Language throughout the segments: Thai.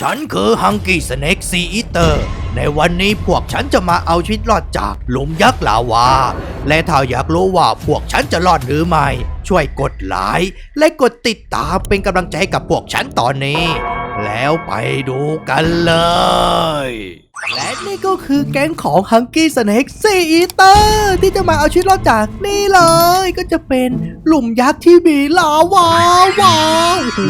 ฉันคือฮังกี้สเน็กซีอีเตอร์ ในวันนี้พวกฉันจะมาเอาชีวิตรอดจากหลุมยักษ์ลาวา และถ้าอยากรู้ว่าพวกฉันจะรอดหรือไม่ ช่วยกดไลค์และกดติดตามเป็นกำลังใจให้กับพวกฉันตอนนี้ แล้วไปดูกันเลย และนี่ก็คือแก๊งของฮังกี้สเน็กซีอีเตอร์ที่จะมาเอาชีวิตรอดจากนี่เลย ก็จะเป็นหลุมยักษ์ที่มีลาวาวาโอ้โห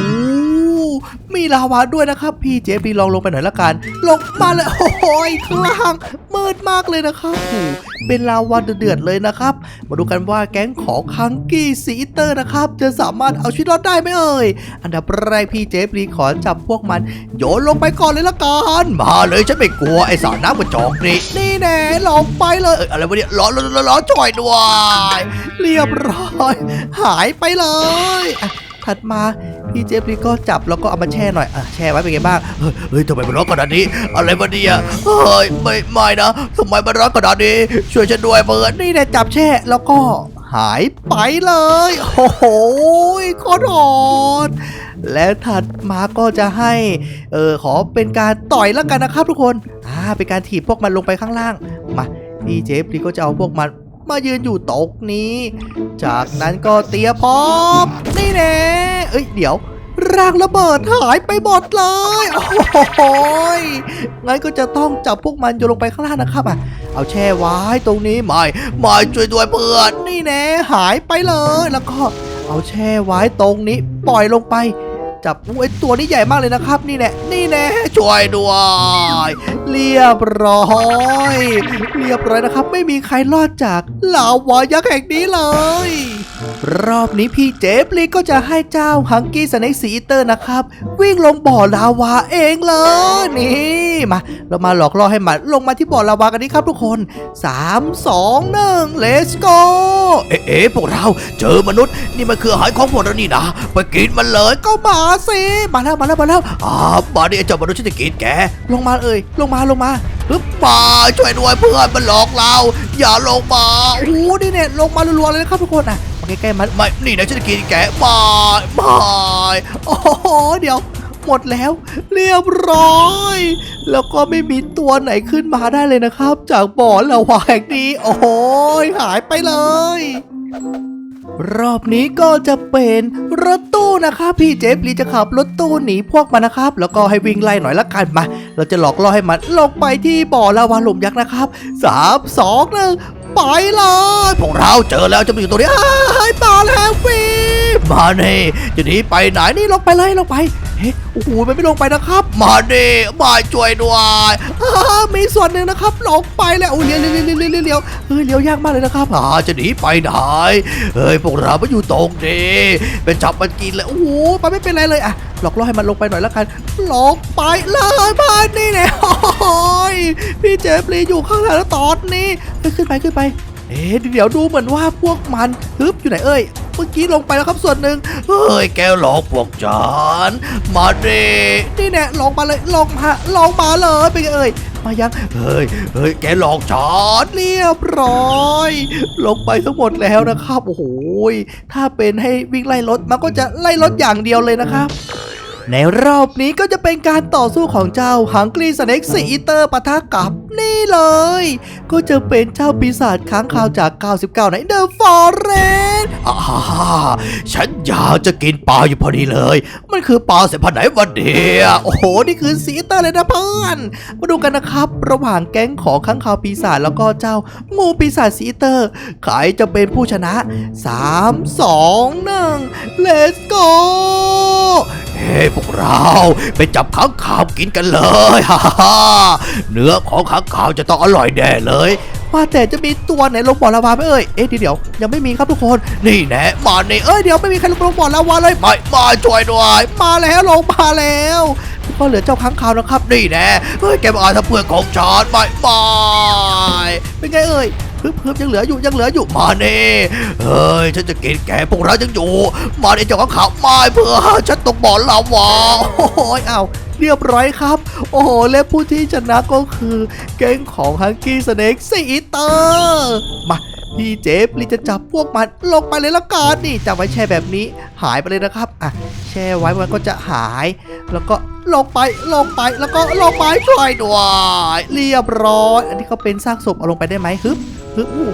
มีลาวาด้วยนะครับ พี่เจพีลองลงไปหน่อยละกัน ลงมาเลยโอ้โหข้างล่างมืดมากเลยนะครับโอ้เป็นลาวาเดือดเลยนะครับ มาดูกันว่าแก๊งของคังกี้ซีเตอร์นะครับ จะสามารถเอาชีวิตรอดได้ไหมเอ่ย อันดับแรกพี่เจพีขอจับพวกมัน โยนลงไปก่อนเลยละกัน มาเลยฉันไม่กลัวไอ้สารน้ำกระจอกนี่นี่แน่ลงไปเลยเอ้ยอะไรวะเนี่ยร้อนร้อนร้อนร้อนช่วยด้วย เรียบร้อย หายไปเลยอะถัดมาพี่เจฟลี่ก็จับแล้วก็เอามาแช่หน่อยอะแช่ไว้เป็นไงบ้างเฮ้ยเฮ้ยทำไมมันร้อนขนาดนี้ อะไรวะเนี่ยเฮ้ยไม่ไม่นะทำไมมันร้อนขนาดนี้ ช่วยฉันด้วยเพื่อนนี่แหละจับแช่แล้วก็หายไปเลย โอ้โหโคตรโหด และถัดมาก็จะให้เออขอเป็นการต่อยแล้วกันนะครับทุกคนอ่าเป็นการถีบพวกมันลงไปข้างล่างมาพี่เจฟลี่ก็จะเอาพวกมันมายืนอยู่ตรงนี้ จากนั้นก็เตียพร้อมนี่แน่เอ้ยเดี๋ยวร่างระเบิดหายไปหมดเลย โอ้โหยงั้นก็จะต้องจับพวกมันโยนลงไปข้างล่างนะครับอะ เอาแช่ไว้ตรงนี้ไม่ไม่ช่วยด้วยเพื่อน นี่แน่หายไปเลย แล้วก็เอาแช่ไว้ตรงนี้ ปล่อยลงไป จับอุ้ยตัวนี้ใหญ่มากเลยนะครับ นี่แน่นี่แน่ช่วยด้วยเรียบร้อย เรียบร้อยนะครับ ไม่มีใครรอดจากลาวายักษ์แห่งนี้เลย รอบนี้พี่เจฟลีก็จะให้เจ้าฮังกี้สเน็กซีเตอร์นะครับ วิ่งลงบ่อลาวาเองเลยนี่มา เรามาหลอกล่อให้มันลงมาที่บ่อลาวากันนี้ครับทุกคน 3 2 1 let's go เอ๊ะเอ๊ะพวกเราเจอมนุษย์ นี่มันคืออาหารของพวกเรานี่นะ ไปกินมันเลยก็มาสิมาแล้วมาแล้วมาแล้วอ่ามาดิไอ้เจ้ามนุษย์ฉันจะกินแก ลงมาเอ่ยลงมาลงมาปึ๊บมาช่วยด้วยเพื่อนมันหลอกเรา อย่าลงมาโอ้โหนี่เนี่ยลงมารัวๆเลยนะครับทุกคนอะมาใกล้ๆมันไม่นี่นะฉันจะกินแกมามาโอ้โหเดี๋ยว หมดแล้ว เรียบร้อย แล้วก็ไม่มีตัวไหนขึ้นมาได้เลยนะครับ จากบ่อละวางนี้ โอ้โหหายไปเลย รอบนี้ก็จะเป็นรถตู้นะครับพี่เจฟลีจะขับรถตู้หนีพวกมันนะครับ แล้วก็ให้วิ่งไล่หน่อยละกันมา เราจะหลอกล่อให้มันลงไปที่บ่อลาวาหลุมยักษ์นะครับสามสองหนึ่ง ไปเลยพวกเราเจอแล้วจะมาอยู่ตรงนี้อ้ายมาแล้วฟีมาเน่จะหนีไปไหนนี่ลงไปเลยลงไปเฮ้โอ้โหมันไม่ลงไปนะครับ มาเน่มาช่วยด้วยมีส่วนหนึ่งนะครับลงไปแล้วโอ้เลี้ยวเลี้ยวเลี้ยวเลี้ยวเลี้ยวเลี้ยวเฮ้ยเลี้ยวยากมากเลยนะครับอ่าจะหนีไปไหนเฮ้ยพวกเราไม่อยู่ตรงนี้เป็นจับมันกินเลยโอ้โหมันไม่เป็นไรเลยอะ หลอกล่อให้มันลงไปหน่อยแล้วกันหลงไปเลยมานี่เนี่ยโอ้ยพี่เจฟรีอยู่ข้างหลังแล้วตอนนี้ขึ้นไปขึ้นไป เอ๊ะเดี๋ยวดูเหมือนว่าพวกมันฮึบอยู่ไหนเอ้ยเมื่อกี้ลงไปแล้วครับส่วนหนึ่งเฮ้ยแกหลอกพวกฉันมาดินี่แน่ลงมาเลยลงมาลงมาเลยเป็นไงเอ้ย มายัง เฮ้ย เฮ้ย แกหลอกฉันเรียบร้อย ลงไปทั้งหมดแล้วนะครับ โอ้โห ถ้าเป็นให้วิ่งไล่รถมันก็จะไล่รถอย่างเดียวเลยนะครับ ในรอบนี้ก็จะเป็นการต่อสู้ของเจ้าฮังกรีสเน็กซีอีเตอร์ปะทะกับนี่เลย ก็จะเป็นเจ้าปีศาจค้างคาวจาก 99 ในเดอะฟอเรสอ่าฉันอยากจะกินปลาอยู่พอดีเลย มันคือปลาสายพันธุ์ไหนวันเดียโอ้โห นี่คือซีเตอร์เลยนะเพื่อน มาดูกันนะครับ ระหว่างแก๊งของค้างคาวปีศาจแล้วก็เจ้างูปีศาจซีอีเตอร์ ใครจะเป็นผู้ชนะ 3 2 1 let's go เฮ้พวกเราไปจับค้างคาวกินกันเลยฮ่าฮ่าเนื้อของค้างคาวจะต้องอร่อยแน่เลยว่าแต่จะมีตัวไหนลงบ่อลาวาไหมเอ่ยเอ๊ะเดี๋ยวยังไม่มีครับทุกคน นี่แน่มาเนี่เอ้ยเดี๋ยวไม่มีใครลงบ่อลาวาเลยไม่มาช่วยด้วยมาแล้วลงมาแล้วก็เหลือเจ้าค้างคาวนะครับนี่แน่เฮ้ยแกมาเอาทำเพื่อนของฉันไม่ไม่เป็นไงเอ่ย พึบพึบยังเหลืออยู่ยังเหลืออยู่มาเน่เฮ้ยฉันจะกินแกพวกเรายังอยู่ มาในเจ้าของขาวมาเพื่อฉันตกบ่อลาวาโอ้ยเอาเรียบร้อยครับ โอ้โห และผู้ที่ชนะก็คือแก๊งของฮังกี้สเน็กซีเตอร์มาพี่เจฟลีจะจับพวกมันลงไปเลยละกันนี่จับไว้แช่แบบนี้หายไปเลยนะครับอะแช่ไว้มันก็จะหาย แล้วก็ลงไปลงไปแล้วก็ลงไปช่วยด้วยเรียบร้อย อันนี้ก็เป็นซากศพเอาลงไปได้ไหมฮึบ ฮึบอู้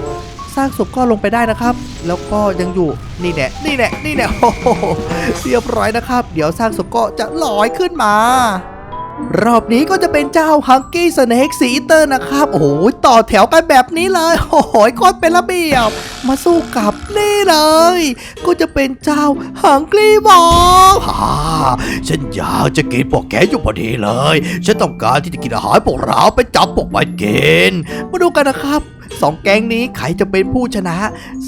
ซากศพก็ลงไปได้นะครับ แล้วก็ยังอยู่นี่แน่นี่แน่นี่แน่โอ้โหเรียบร้อยนะครับ เดี๋ยวซากศพก็จะลอยขึ้นมารอบนี้ก็จะเป็นเจ้าฮังกี้สเนกสีเตอร์นะครับ โอ้โหต่อแถวกันแบบนี้เลย โอ้โหโคตรเป็นระเบียบ มาสู้กับนี่เลย ก็จะเป็นเจ้าฮังกี้บอลฮ่าฉันอยากจะกินพวกแกอยู่พอดีเลย ฉันต้องการที่จะกินอาหารพวกเราไปจับพวกมันกิน มาดูกันนะครับ สองแก๊งนี้ใครจะเป็นผู้ชนะ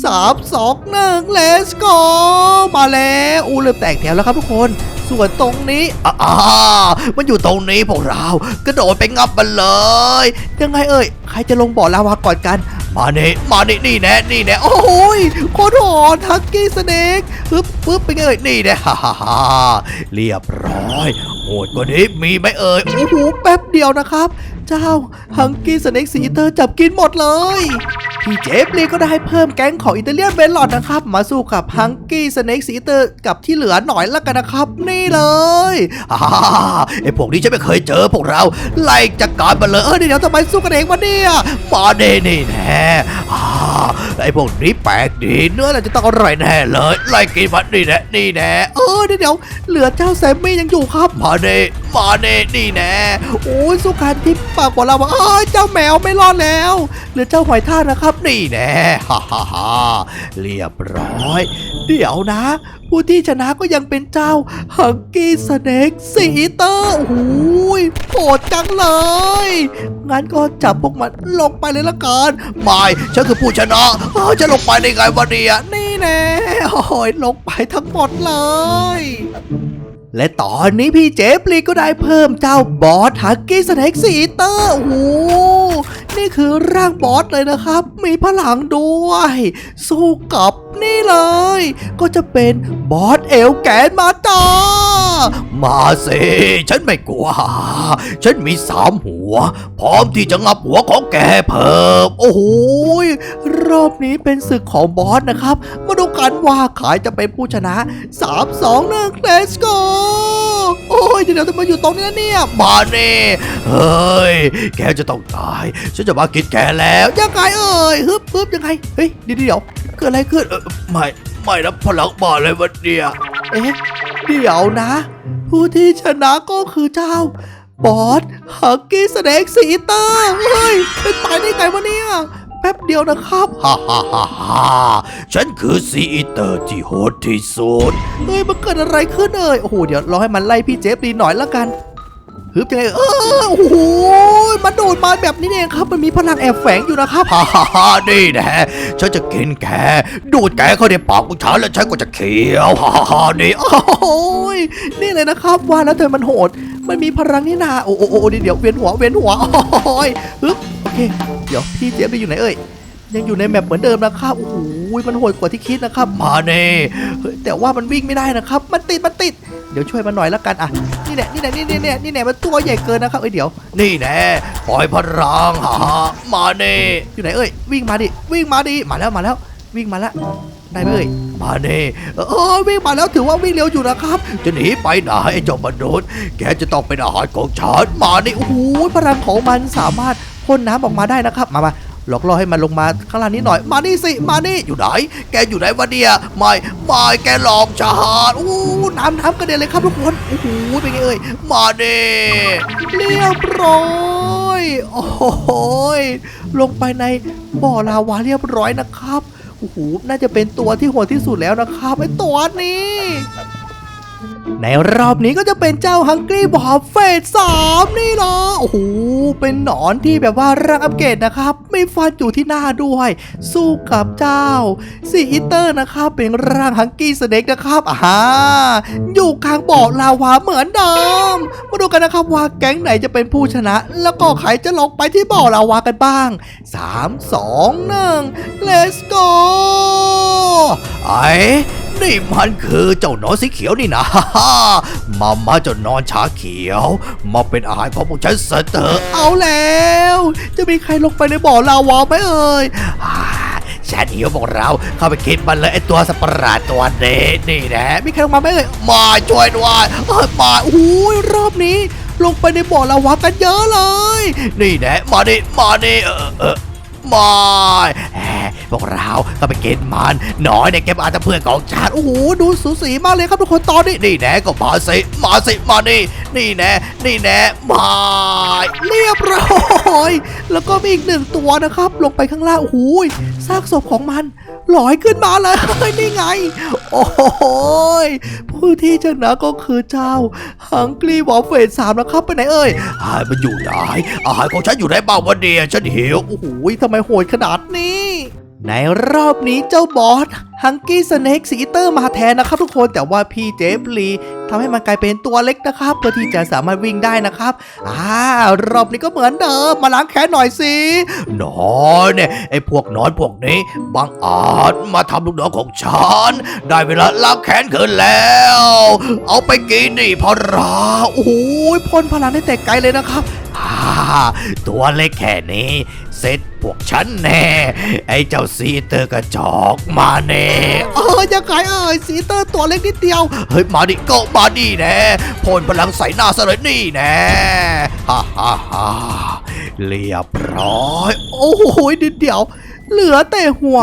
3 2 1 let's go มาแล้วอูเริ่มแตกแถวแล้วครับทุกคน ส่วนตรงนี้อ่าอามันอยู่ตรงนี้พวกเรา กระโดดไปงับมันเลย ยังไงเอ่ย ใครจะลงบ่อลาวาก่อนกันมาเนี่มาเนี่นี่แน่นี่แน่โอ้โอ้ยโคตรโหดฮักกี้สเนกปึ๊บปึ๊บเป็นไงเอ่ยนี่แน่ฮ่าฮ่าฮ่าเรียบร้อยโหดกว่านี้มีไหมเอ่ยโอ้โหแป๊บเดียวนะครับ เจ้า ฮังกี้สเน็กสีเตอร์จับกินหมดเลย พี่เจฟลีก็ได้เพิ่มแก๊งของอิตาเลียนเบลลอดนะครับ มาสู้กับฮังกี้สเน็กสีเตอร์กับที่เหลือหน่อยละกันนะครับ นี่เลยฮ่าไอพวกนี้ฉันไม่เคยเจอพวกเรา ไล่จัดการมันเลยเออเดี๋ยวทำไมสู้กันเองวะเนี่ยมาเน่นี่แน่อ่าไอพวกนี้แปลกดีเนื้อน่าจะต้องอร่อยแน่เลยไล่กินมันนี่แน่นี่แน่เออเดี๋ยวเหลือเจ้าแซมมี่ยังอยู่ครับมาเน่มาเน่นี่แน่โอ้ยสู้กันที่ปากของเราว่าเอ้ยเจ้าแมวไม่รอดแล้วเหลือเจ้าหอยทากนะครับนี่แน่ฮ่าฮ่าฮ่าเรียบร้อย เดี๋ยวนะ ผู้ที่ชนะก็ยังเป็นเจ้าฮังกี้สเน็กสีเตอร์โอ้ยโหดจังเลย งั้นก็จับพวกมันลงไปเลยละกันไม่ฉันคือผู้ชนะเอ้าฉันลงไปได้ไงวะเนี่ยนี่แน่โอ้ยลงไปทั้งหมดเลยและตอนนี้พี่เจฟลีก็ได้เพิ่มเจ้าบอสฮักกี้สเน็กสีเตอร์โอ้ นี่คือร่างบอสเลยนะครับ มีพลังด้วย สู้กับนี่เลย ก็จะเป็นบอสเอลแกนมาจ้ามาสิฉันไม่กลัว ฉันมีสามหัว พร้อมที่จะงับหัวของแกเพิ่ม โอ้โหยรอบนี้เป็นศึกของบอสนะครับ มาดูกันว่าใครจะเป็นผู้ชนะ 3 2 1 let's go โอ้ย เดี๋ยวๆทำไมอยู่ตรงนี้นะเนี่ยมาเน่เฮ้ย แกจะต้องตาย ฉันจะมากินแกแล้วยังไงเอ่ยฮึบฮึบยังไง เฮ้ยเดี๋ยวเดี๋ยวเกิดอะไรขึ้นไม่ไม่นะพลังมาเลยวันเนี้ยเอ๊ะเดี๋ยวนะ ผู้ที่ชนะก็คือเจ้าบอสฮักกี้สเน็กสีเตอร์เฮ้ยเป็นไปได้ไงวะเนี่ย แป๊บเดียวนะครับ ฮ่าฮ่าฮ่าฮ่าฉันคือซีอีเตอร์ที่โหดที่สุด เฮ้ย มันเกิดอะไรขึ้นเอ่ย โอ้โห เดี๋ยวรอให้มันไล่พี่เจฟดีหน่อยละกันฮึบยังไงเออโอ้โหมันโดดมาแบบนี้เองครับ มันมีพลังแอบแฝงอยู่นะครับฮ่าฮ่าฮ่านี่แนะฉันจะกินแกดูดแกเข้าในปากของฉันแล้วฉันก็จะเคี้ยวฮ่าฮ่าฮ่านี่โอ้ยนี่เลยนะครับ ว่าแล้วเธอมันโหด มันมีพลังนี่นาโอ้โอ้โอ้เดี๋ยวเดี๋ยวเวียนหัวเวียนหัวโอ้ยฮึบโอเคเดี๋ยวพี่เจฟไปอยู่ไหนเอ่ยยังอยู่ในแมปเหมือนเดิมนะครับโอ้โหมันโหดกว่าที่คิดนะครับ มาเน่เฮ้ยแต่ว่ามันวิ่งไม่ได้นะครับ มันติดมันติด เดี๋ยวช่วยมันหน่อยละกันอะนี่แหละนี่แหละนี่แหละนี่แหละมันตัวใหญ่เกินนะครับเอ้ยเดี๋ยว นี่แน่ปล่อยพลังฮ่าฮ่ามาเน่อยู่ไหนเอ้ยวิ่งมาดิวิ่งมาดิมาแล้วมาแล้ว วิ่งมาแล้วได้ไหมเอ่ยมาเน่เออเออวิ่งมาแล้วถือว่าวิ่งเร็วอยู่นะครับ จะหนีไปไหนไอ้เจ้ามนุษย์ แกจะต้องเป็นอาหารของฉันมานี่โอ้โหพลังของมันสามารถ พ่นน้ำออกมาได้นะครับ มามาหลอกล่อให้มันลงมาข้างล่างนิดหน่อย มานี่สิ มานี่ อยู่ไหน แกอยู่ไหนวะเนี่ย ไม่ ไม่ แกหลอกฉันโอ้น้ำน้ำกระเด็นเลยครับทุกคน โอ้โห เป็นไงเอ่ย มาเน่เรียบร้อย โอ้โหยลงไปในบ่อลาวาเรียบร้อยนะครับ โอ้โห น่าจะเป็นตัวที่โหดที่สุดแล้วนะครับไอตัวนี้ ในรอบนี้ก็จะเป็นเจ้าฮังกี้บอบเฟสสามนี่นะโอ้โหเป็นหนอนที่แบบว่าร่างอัปเกรดนะครับ ไม่ฟันอยู่ที่หน้าด้วย สู้กับเจ้าซีอิเตอร์นะครับ เป็นร่างฮังกี้สเน็กนะครับอ่าอยู่กลางบ่อลาวาเหมือนเดิมมาดูกันนะครับว่าแก๊งไหนจะเป็นผู้ชนะ แล้วก็ใครจะลงไปที่บ่อลาวากันบ้าง 3 2 1 let's go ไอ้ นี่มันคือเจ้าหนอนสีเขียวนี่นะฮ่าฮ่ามามาเจ้านอนชาเขียว มาเป็นอาหารของพวกฉันเสยเถอะเอาแล้ว จะมีใครลงไปในบ่อลาวาไหมเอ่ยอ่าฉฉันหิวพวกเราเข้าไปกินมันเลยไอตัวสัประหลาดตัวนี้นี่นะมีใครลงมาไหมเอ่ยมาช่วยด้วยเอ้ยมาโอ้ยรอบนี้ ลงไปในบ่อลาวากันเยอะเลย นี่นะมาดิมาดิเออเออมา พวกเราก็ไปกินมันหน่อยเนี่ยแกมอาจจะเพื่อนของฉันโอ้โหดูสูสีมากเลยครับทุกคนตอนนี้นี่แน่ก็มาสิมาสิมานี่นี่แน่นี่แน่มาเรียบร้อยแล้วก็มีอีกหนึ่งตัวนะครับ ลงไปข้างล่างโอ้โหซากศพของมันลอยขึ้นมาเลยนี่ไง โอ้โหยผู้ที่ชนะก็คือเจ้าฮังกี้วอลเฟสสามแล้วครับไปไหนเอ่ยอาหารมันอยู่ไหนอาหารของฉันอยู่ในบ้านวันเดียฉันหิวโอ้โหทำไมโหดขนาดนี้ ในรอบนี้เจ้าบอสฮังกี้สเนกซีเตอร์มาแทนนะครับทุกคนแต่ว่าพี่เจฟลีทำให้มันกลายเป็นตัวเล็กนะครับเพื่อที่จะสามารถวิ่งได้นะครับอ่ารอบนี้ก็เหมือนเดิมมาล้างแค้นหน่อยสินอนเนี่ยไอ้พวกนอนพวกนี้บังอาจมาทำลูกน้องของฉันได้เวลาล้างแค้นคืนแล้ว เอาไปกินนี่พอราโอ้โหพ่นพลังได้แต่ไกลเลยนะครับ ตัวเล็กแค่นี้ เสร็จพวกฉันแน่ ไอ้เจ้าซีเตอร์กระจอกมาแน่ เออยังไงเอ่ยซีเตอร์ตัวเล็กนิดเดียว เฮ้ย มาดิก็มาดิแน่พ่นพลังใส่หน้าซะเลยนี่แน่ฮ่าฮ่าฮ่าเรียบร้อย โอ้โหนิดเดียวเหลือแต่หัว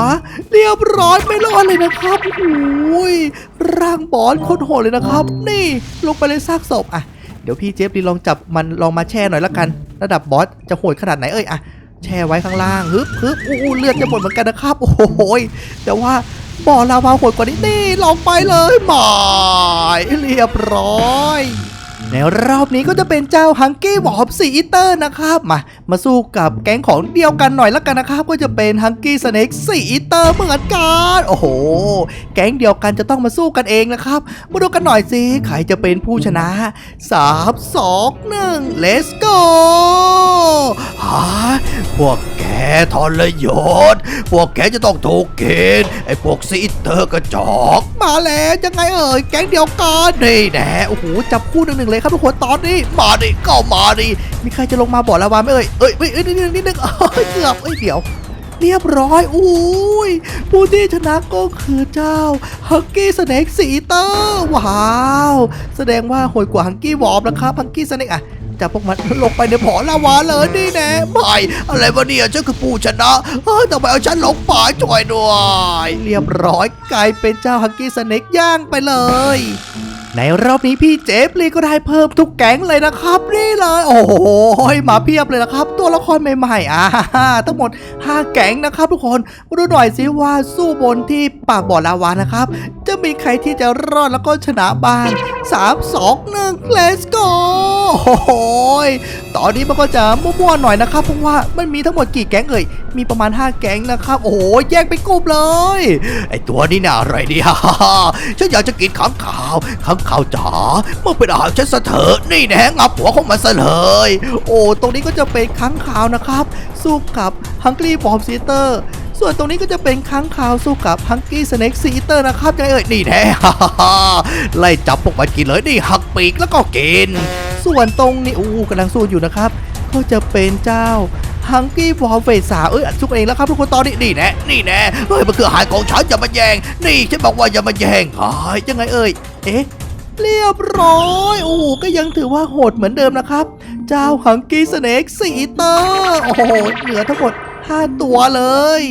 เรียบร้อยไม่รอดเลยนะครับโอ้ยร่างบอสโคตรโหดเลยนะครับ นี่ลงไปเลยซากศพอะเดี๋ยวพี่เจฟดีลองจับมันลองมาแช่หน่อยละกัน ระดับบอสจะโหดขนาดไหนเอ้ยอะแช่ไว้ข้างล่างฮึบฮึบอู้เลือดจะหมดเหมือนกันนะครับ โอ้โหแต่ว่าบ่อลาวาโหดกว่านี้นี่ลองไปเลยหมายเรียบร้อย ในรอบนี้ก็จะเป็นเจ้าฮังกี้วอร์บซีอีเตอร์นะครับมา มาสู้กับแก๊งของเดียวกันหน่อยละกันนะครับ ก็จะเป็นฮังกี้สเน็กซีอีเตอร์เหมือนกันโอ้โห แก๊งเดียวกันจะต้องมาสู้กันเองนะครับมาดูกันหน่อยสิใครจะเป็นผู้ชนะ3 2 1 let's go ฮะพวกแกทรยศพวกแกจะต้องถูกเกณฑ์ไอ้พวกซีเตอร์กระจอก มาแล้วยังไงเอ่ยแก๊งเดียวกันนี่แน่โอ้โหจับคู่หนึ่งงเลยครับทุกคนตอนนี้มาดิก็มาดิมีใครจะลงมาบ่อลาวาไหมเอ่ยเอ้ยเอ้ยเอ้ยนิดนึงนิดนึงเอ้ยเกือบเอ้ยเดี๋ยวเรียบร้อยอุ้ยผู้ที่ชนะก็คือเจ้าฮังกี้สเน็กสีเตอร์ว้าว แสดงว่าโหดกว่าฮังกี้วอมนะครับฮังกี้สเน็กอะจับพวกมันลงไปในบ่อลาวาเลยนี่แน่ไม่อะไรวะเนี่ยฉันคือผู้ชนะเฮ้ยทำไมเอาฉันลงป่าช่วยด้วย เรียบร้อยกลายเป็นเจ้าฮังกี้สเน็กย่างไปเลย ในรอบนี้พี่เจฟลีก็ได้เพิ่มทุกแก๊งเลยนะครับนี่เลย โอ้โหมาเพียบเลยนะครับ ตัวละครใหม่ๆอ่าทั้งหมด 5 แก๊งนะครับ ทุกคนมาดูหน่อยสิว่าสู้บนที่ปากบ่อลาวานะครับ จะมีใครที่จะรอดแล้วก็ชนะบ้าง3 2 1 let's go โหตอนนี้มันก็จะมั่วๆหน่อยนะครับเพราะว่ามันมีทั้งหมดกี่แก๊งเอ่ยมีประมาณ 5 แก๊งนะครับ โอ้โหแยกเป็นกลุ่มเลย ไอตัวนี้น่าอะไรเนี่ยฉันอยากจะกินข้างขาวข้างขาวจ๋ามึงเป็นอาหารฉันซะเถอะนี่แน่งับหัวของมันซะเลย โอ้ตรงนี้ก็จะเป็นค้างคาวนะครับ สู้กับฮังกี้บอมซีเตอร์ส่วนตรงนี้ก็จะเป็นค้างคาวสู้กับฮังกี้สเน็กซีเตอร์นะครับยังไงเอ่ยนี่แน่ไล่จับพวกมันกินเลยนี่หักปีกแล้วก็กิน ส่วนตรงนี้อู้กำลังสู้อยู่นะครับ ก็จะเป็นเจ้าฮังกี้บอลเฟสสาเอ้ยสู้กันเองแล้วครับทุกคนตอนนี้นี่แน่นี่แน่เฮ้ยมันคืออาหารของฉันอย่ามาแย่งนี่ฉันบอกว่าอย่ามาแย่งหายยังไงเอ่ยเอ๊ะเรียบร้อยโอ้ก็ยังถือว่าโหดเหมือนเดิมนะครับ เจ้าฮังกี้สเน็กซีเตอร์โอ้โหเหลือทั้งหมด 5 ตัวเลย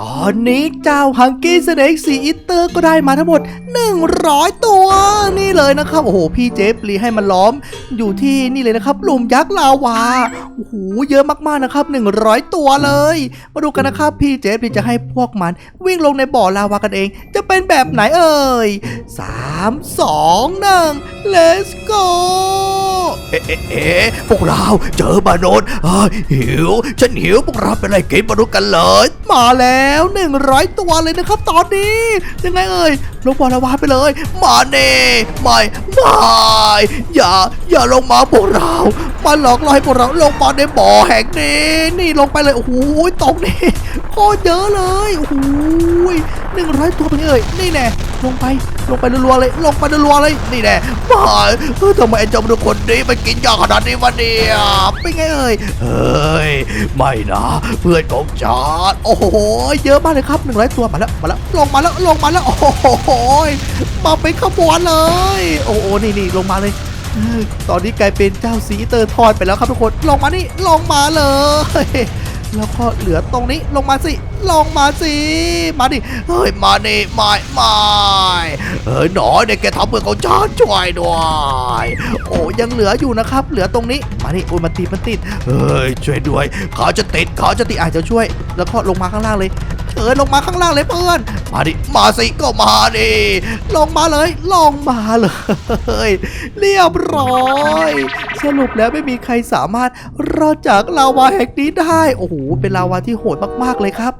ตอนนี้เจ้าฮังกี้สเน็กซีอิตเตอร์ก็ได้มาทั้งหมด 100 ตัว นี่เลยนะครับ โอ้โห พี่เจฟรีให้มันล้อม อยู่ที่นี่เลยนะครับหลุมยักษ์ลาวาโอ้โหเยอะมากๆนะครับ 100 ตัวเลย มาดูกันนะครับ พี่เจฟรีจะให้พวกมัน วิ่งลงในบ่อลาวากันเอง จะเป็นแบบไหนเอ่ย3 2 1 let's go เอ๊ะเอ๊ะเอ๊ะพวกเราเจอมนุษย์หิว ฉันหิวพวกเราเป็นอะไรกินมนุษย์กันเลย มาแล้วแล้ว 100 ตัวเลยนะครับ ตอนนี้ยังไงเอ่ยลงบ่อลาวาไปเลย มาเน่ไม่ ไม่อย่า อย่าลงมาพวกเรามาหลอกล่อให้พวกเราลงมาในบ่อแห่งนี้ นี่ลงไปเลยโอ้โหตรงนี้โคตรเยอะเลยโอ้โหหนึ่งร้อยตัวเป็นเอ่ยนี่แน่ลงไปลงไปรัวๆเลย ลงไปรัวๆเลย นี่แน่มาเฮ้ยทำไมไอ้เจ้ามนุษย์คนนี้มันกินยาขนาดนี้วะเนี่ยเป็นไงเอ่ยเฮ้ยไม่นะเพื่อนของฉันโอ้โหเยอะมากเลยครับหนึ่งร้อยตัวมาแล้วมาแล้วลงมาแล้วลงมาแล้วโอ้โหมาเป็นขบวนเลย โอ้โหนี่นี่ลงมาเลยตอนนี้กลายเป็นเจ้าสีเตอร์ทอดไปแล้วครับทุกคนลงมานี่ลงมาเลยแล้วก็เหลือตรงนี้ลงมาสิ ลงมาสิ มาดิ เฮ้ย มานี่ไม่ไม่เฮ้ยหนอเนี่ยแกทำเพื่อนของฉันช่วยด้วย โอ้ยังเหลืออยู่นะครับ เหลือตรงนี้ มาดิโอ้ยมันติดมันติด เฮ้ยช่วยด้วย เขาจะติดเขาจะติดอาจจะช่วย แล้วก็ลงมาข้างล่างเลย เชิญลงมาข้างล่างเลยเพื่อน มาดิ มาสิก็มาดิ ลงมาเลย ลงมาเลย เรียบร้อย สรุปแล้วไม่มีใครสามารถรอดจากลาวาแห่งนี้ได้ โอ้โห เป็นลาวาที่โหดมากๆเลยครับ